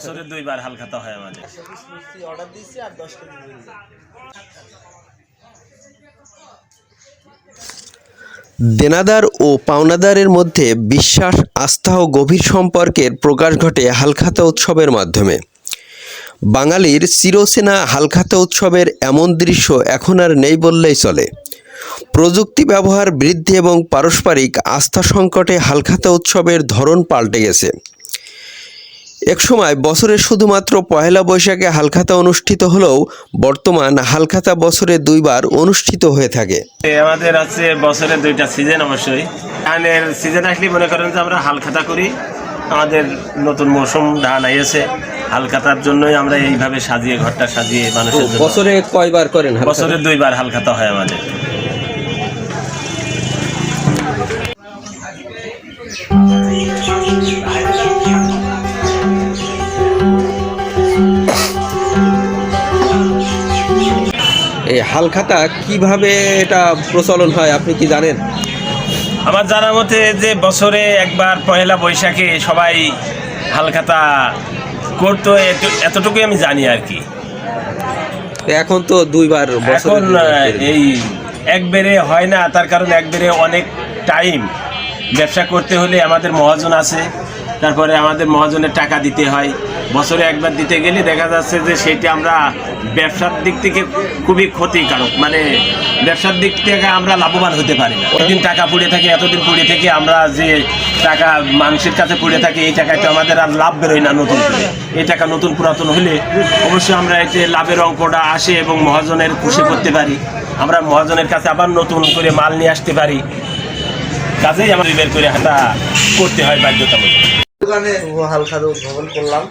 বছরে দুইবার হয় আমাদের। দেনাদার ও পাওনাদারের মধ্যে বিশ্বাস, আস্থা ও গভীর সম্পর্কের প্রকাশ ঘটে হালখাতা উৎসবের মাধ্যমে। বাঙালির চিরচেনা হালখাতা উৎসবের এমন দৃশ্য এখন আর নেই বললেই চলে। প্রযুক্তি ব্যবহার বৃদ্ধি এবং পারস্পরিক আস্থা সংকটে হালখাতা উৎসবের ধরন পাল্টে গেছে। একসময় বছরে শুধুমাত্র পহেলা বৈশাখে হালখাতা অনুষ্ঠিত হলেও বর্তমান হালখাতা বছরে দুইবার অনুষ্ঠিত হয়ে থাকে। আমাদের আছে বছরে দুইটা সিজন অবশ্যই। ধানের সিজন আসলে মনে করেন যে আমরা হালখাতা করি। আমাদের নতুন মৌসুম ধান আইয়েছে। হালখাতার জন্যই আমরা এইভাবে সাজিয়ে ঘরটা সাজিয়ে মানুষের বছরে কয়বার করেন? বছরে দুইবার হালখাতা হয় আমাদের। এই হালখাতা কীভাবে এটা প্রচলন হয় আপনি কি জানেন? আমার জানার মতে যে বছরে একবার পয়লা বৈশাখে সবাই হালখাতা করতো এতটুকুই আমি জানি আর কি। এখন তো দুইবার বছরে এখন। এই একবারে হয় না তার কারণ একবারে অনেক টাইম ব্যবসা করতে হলে আমাদের মহাজন আছে তারপরে আমাদের মহাজনের টাকা দিতে হয়। বছরে একবার দিতে গেলে দেখা যাচ্ছে যে সেটা আমরা ব্যবসার দিক থেকে খুবই ক্ষতিকারক। মানে ব্যবসার দিক থেকে আমরা লাভবান হতে পারি না। এতদিন টাকা পড়ে থাকে, এতদিন পড়ে থেকে আমরা যে টাকা মানুষের কাছে পড়ে থাকে, এই টাকায় তো আমাদের আর লাভ বেরোয় না নতুন করে। এই টাকা নতুন পুরাতন হলে অবশ্যই আমরা এতে লাভের অঙ্কটা আসে এবং মহাজনের খুশি করতে পারি। আমরা মহাজনের কাছে আবার নতুন করে মাল নিয়ে আসতে পারি। কাজেই আমাদের বের করে হাতা করতে হয় বাধ্যতামূলক। দোকানে হালখাতা উদ্ভাবন করলাম।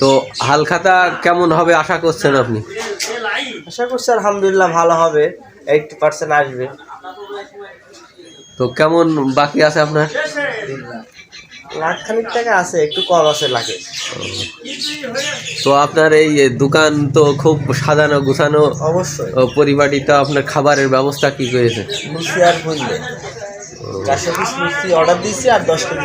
তো হালখাতা কেমন হবে আশা করছেন আপনি? আশা করছি আলহামদুলিল্লাহ ভালো হবে এইটটি পার্সেন্ট আসবে। তো কেমন বাকি আছে আপনার? লাখ খানিক টাকা আছে একটু কম আছে লাখে তো আপনার এই দোকান তো খুব সাজানো গুছানো অবশ্যই। ও, পরিপাটিত আপনার খাবারের ব্যবস্থা কি করেছে? চারশো পিস মিষ্টি অর্ডার দিয়েছি আর দশ কেজি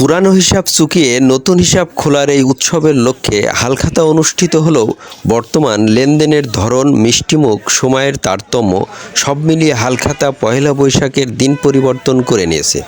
পুরানো হিসাব চুকিয়ে নতুন হিসাব খোলার এই উৎসবের লক্ষ্যে হালখাতা অনুষ্ঠিত হলেও বর্তমান লেনদেনের ধরন, মিষ্টিমুখ, সময়ের তারতম্য সব মিলিয়ে হালখাতা পহেলা বৈশাখের দিন পরিবর্তন করে নিয়েছে।